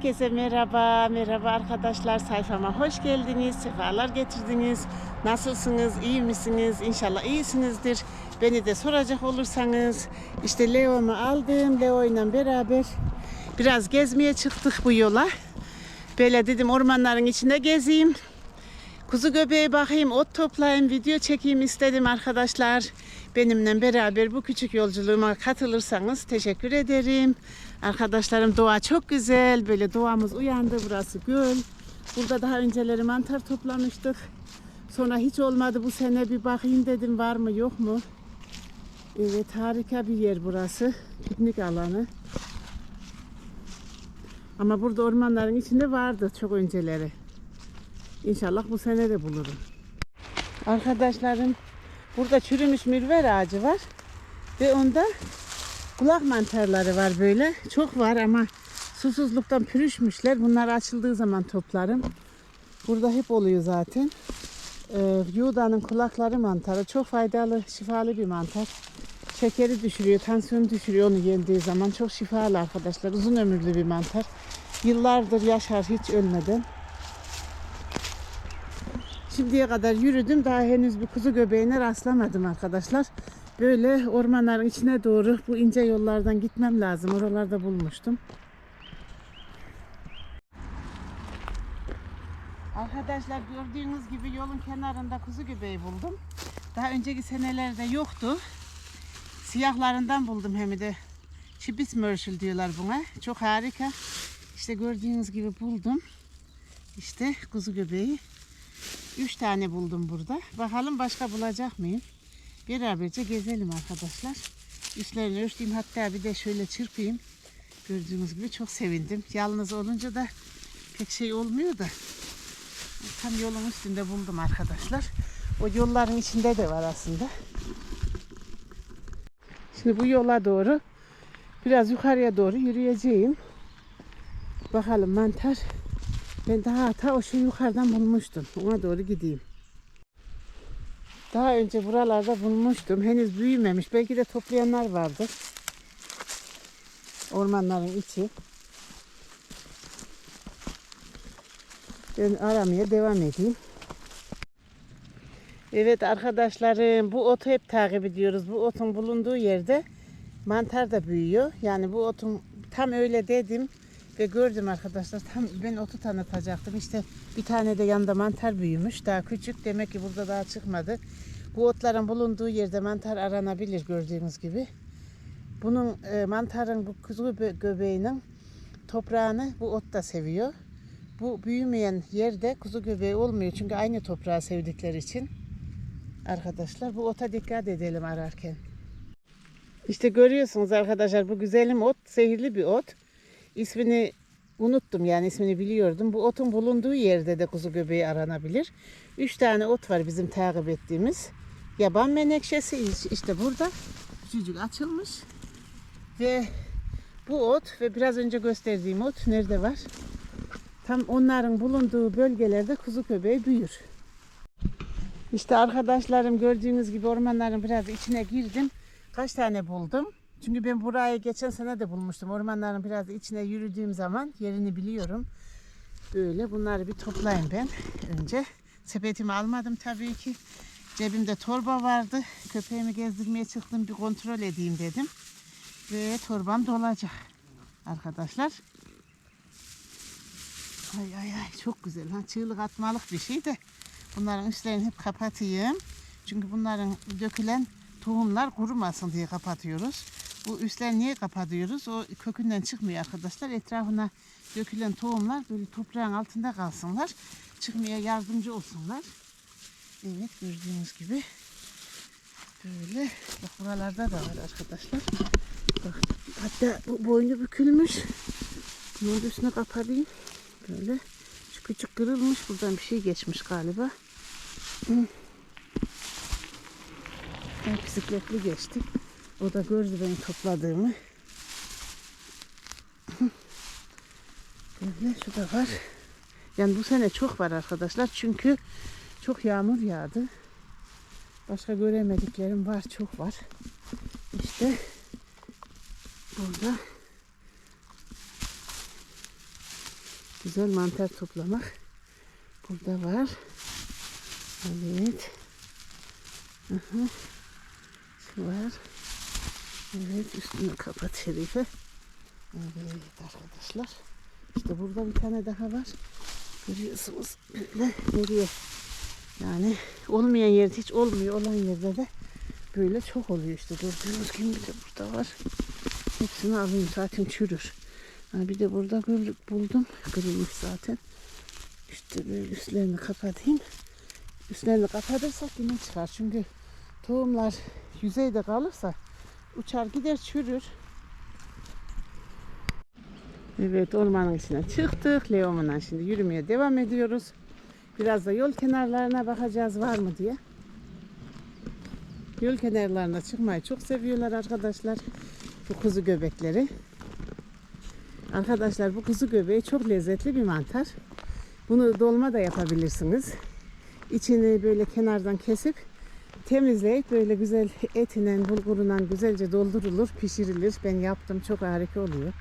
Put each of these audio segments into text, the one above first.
Herkese merhaba, merhaba arkadaşlar. Sayfama hoş geldiniz, sefalar getirdiniz. Nasılsınız, iyi misiniz? İnşallah iyisinizdir. Beni de soracak olursanız, işte Leo'mu aldım. Leo ile beraber biraz gezmeye çıktık bu yola. Böyle dedim ormanların içinde gezeyim. Kuzu göbeğe bakayım, ot toplayayım, video çekeyim istedim arkadaşlar. Benimle beraber bu küçük yolculuğuma katılırsanız teşekkür ederim. Arkadaşlarım doğa çok güzel. Böyle doğamız uyandı. Burası göl. Burada daha önceleri mantar toplamıştık. Sonra hiç olmadı bu sene bir bakayım dedim var mı yok mu. Evet harika bir yer burası. Piknik alanı. Ama burada ormanların içinde vardı çok önceleri. İnşallah bu sene de bulurum. Arkadaşlarım burada çürümüş mürver ağacı var. Ve onda kulak mantarları var böyle. Çok var ama susuzluktan pürüşmüşler. Bunlar açıldığı zaman toplarım. Burada hep oluyor zaten. Ee, Yuda'nın kulakları mantarı. Çok faydalı, şifalı bir mantar. Şekeri düşürüyor, tansiyonu düşürüyor onu yendiği zaman. Çok şifalı arkadaşlar. Uzun ömürlü bir mantar. Yıllardır yaşar hiç ölmeden. Şimdiye kadar yürüdüm. Daha henüz bir kuzu göbeğine rastlamadım arkadaşlar. Böyle ormanların içine doğru bu ince yollardan gitmem lazım. Oralarda bulmuştum. Arkadaşlar gördüğünüz gibi yolun kenarında kuzu göbeği buldum. Daha önceki senelerde yoktu. Siyahlarından buldum hem de. Çibis mörşül diyorlar buna. Çok harika. İşte gördüğünüz gibi buldum. İşte kuzu göbeği. Üç tane buldum burada. Bakalım başka bulacak mıyım? Beraberce gezelim arkadaşlar. Üstlerini örteyim hatta bir de şöyle çırpayım. Gördüğünüz gibi çok sevindim. Yalnız olunca da pek şey olmuyor da. Tam yolun üstünde buldum arkadaşlar. O yolların içinde de var aslında. Şimdi bu yola doğru biraz yukarıya doğru yürüyeceğim. Bakalım mantar. Ben daha ta o şu yukarıdan bulmuştum. Ona doğru gideyim. Daha önce buralarda bulmuştum. Henüz büyümemiş. Belki de toplayanlar vardı. Ormanların içi. Ben aramaya devam edeyim. Evet arkadaşlarım bu otu hep takip ediyoruz. Bu otun bulunduğu yerde mantar da büyüyor. Yani bu otun tam öyle dedim ve gördüm arkadaşlar. Tam ben otu tanıtacaktım. İşte bir tane de yanında mantar büyümüş. Daha küçük. Demek ki burada daha çıkmadı. Bu otların bulunduğu yerde mantar aranabilir gördüğünüz gibi. Bunun e, mantarın bu kuzu göbe- göbeğinin toprağını bu ot da seviyor. Bu büyümeyen yerde kuzu göbeği olmuyor. Çünkü aynı toprağı sevdikleri için. Arkadaşlar bu ota dikkat edelim ararken. İşte görüyorsunuz arkadaşlar bu güzelim ot zehirli bir ot. İsmini unuttum yani ismini biliyordum. Bu otun bulunduğu yerde de kuzu göbeği aranabilir. Üç tane ot var bizim takip ettiğimiz. Yaban menekşesi işte burada. Küçücük açılmış. Ve bu ot ve biraz önce gösterdiğim ot nerede var? Tam onların bulunduğu bölgelerde kuzu köpeği büyür. İşte arkadaşlarım gördüğünüz gibi ormanların biraz içine girdim. Kaç tane buldum? Çünkü ben burayı geçen sene de bulmuştum. Ormanların biraz içine yürüdüğüm zaman yerini biliyorum. Böyle bunları bir toplayayım ben önce. Sepetimi almadım tabii ki. Cebimde torba vardı. Köpeğimi gezdirmeye çıktım bir kontrol edeyim dedim. Ve torbam dolacak arkadaşlar. Ay ay ay çok güzel. Ha, çığlık atmalık bir şey de bunların üstlerini hep kapatayım. Çünkü bunların dökülen tohumlar kurumasın diye kapatıyoruz. Bu üstler niye kapatıyoruz? O kökünden çıkmıyor arkadaşlar. Etrafına dökülen tohumlar böyle toprağın altında kalsınlar. Çıkmaya yardımcı olsunlar. Evet gördüğünüz gibi böyle bak buralarda da var arkadaşlar. Bak hatta bu boynu bükülmüş. Bunun üstüne kapatayım. Böyle şu küçük kırılmış. Buradan bir şey geçmiş galiba. Hı. Ben bisikletli geçtik. O da gördü benim topladığımı. Böyle şu da var. Yani bu sene çok var arkadaşlar. Çünkü çok yağmur yağdı. Başka göremediklerim var. Çok var. İşte burada Güzel mantar toplamak. Burada var. Evet. Aha. Şu var. Evet üstünü kapat Şerife. Evet arkadaşlar. İşte burada bir tane daha var. Görüyorsunuz böyle nereye yani olmayan yerde hiç olmuyor olan yerde de böyle çok oluyor işte gördüğünüz gibi bir de burada var. Hepsini alayım zaten çürür. Ha, bir de burada gırlık buldum. Kırılmış zaten. İşte böyle üstlerini kapatayım. Üstlerini kapatırsak yine çıkar. Çünkü tohumlar yüzeyde kalırsa uçar gider çürür. Evet ormanın içine çıktık. Leo'mla şimdi yürümeye devam ediyoruz. Biraz da yol kenarlarına bakacağız var mı diye. Yol kenarlarına çıkmayı çok seviyorlar arkadaşlar. Bu kuzu göbekleri. Arkadaşlar bu kuzu göbeği çok lezzetli bir mantar. Bunu dolma da yapabilirsiniz. İçini böyle kenardan kesip temizleyip böyle güzel etinen, bulgurundan güzelce doldurulur, pişirilir. Ben yaptım. Çok harika oluyor.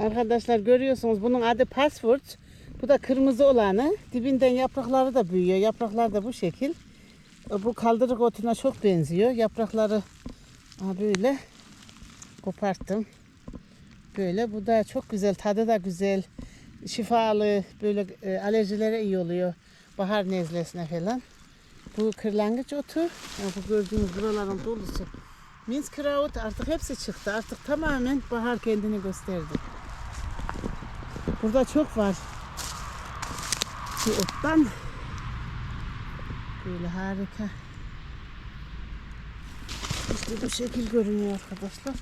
Arkadaşlar görüyorsunuz bunun adı password. Bu da kırmızı olanı. Dibinden yaprakları da büyüyor. Yapraklar da bu şekil. Bu kaldırık otuna çok benziyor. Yaprakları böyle koparttım. Böyle bu da çok güzel. Tadı da güzel. Şifalı. Böyle e, alerjilere iyi oluyor. Bahar nezlesine falan. Bu kırlangıç otu. Ya bu gördüğünüz buraların dolusu. Minzkraut artık hepsi çıktı. Artık tamamen bahar kendini gösterdi. Burada çok var. Bu ottan. Böyle harika. İşte bu şekil görünüyor arkadaşlar.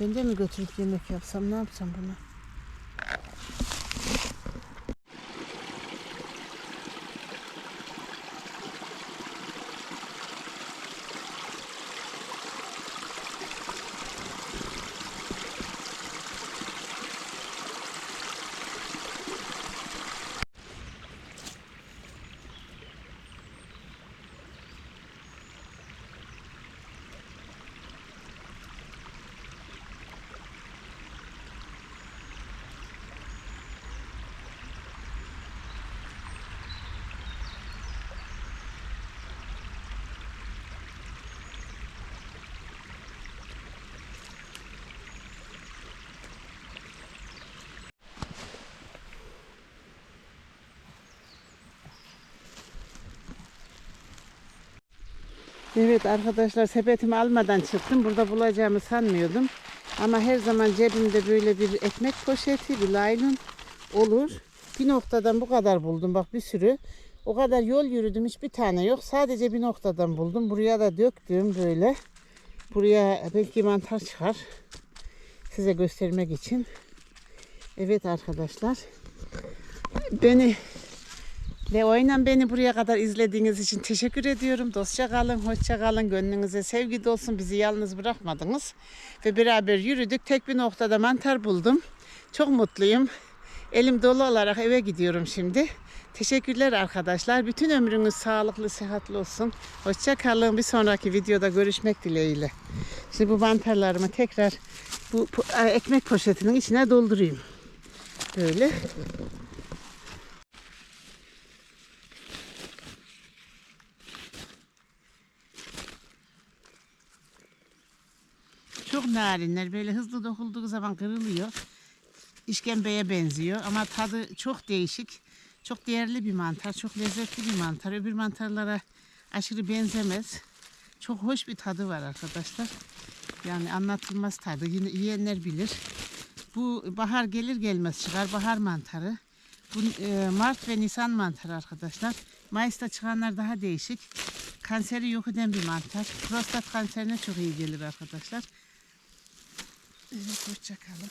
Ben de mi götürüp yemek yapsam ne yapsam bunu? Evet arkadaşlar sepetimi almadan çıktım. Burada bulacağımı sanmıyordum. Ama her zaman cebimde böyle bir ekmek poşeti, bir laylon olur. Bir noktadan bu kadar buldum. Bak bir sürü. O kadar yol yürüdüm. Hiçbir tane yok. Sadece bir noktadan buldum. Buraya da döktüm böyle. Buraya belki mantar çıkar. Size göstermek için. Evet arkadaşlar. Beni ve oynan beni buraya kadar izlediğiniz için teşekkür ediyorum. Dostça kalın, hoşça kalın. Gönlünüze sevgi dolsun. Bizi yalnız bırakmadınız. Ve beraber yürüdük. Tek bir noktada mantar buldum. Çok mutluyum. Elim dolu olarak eve gidiyorum şimdi. Teşekkürler arkadaşlar. Bütün ömrünüz sağlıklı, sıhhatli olsun. Hoşça kalın. Bir sonraki videoda görüşmek dileğiyle. Şimdi bu mantarlarımı tekrar bu po- ekmek poşetinin içine doldurayım. Böyle. Çok narinler. Böyle hızlı dokulduğu zaman kırılıyor. işkembeye benziyor ama tadı çok değişik. Çok değerli bir mantar, çok lezzetli bir mantar. Öbür mantarlara aşırı benzemez. Çok hoş bir tadı var arkadaşlar. Yani anlatılmaz tadı. Yine yiyenler bilir. Bu bahar gelir gelmez çıkar bahar mantarı. Bu e, Mart ve Nisan mantarı arkadaşlar. Mayıs'ta çıkanlar daha değişik. Kanseri yok eden bir mantar. Prostat kanserine çok iyi gelir arkadaşlar. Evet hoşçakalın.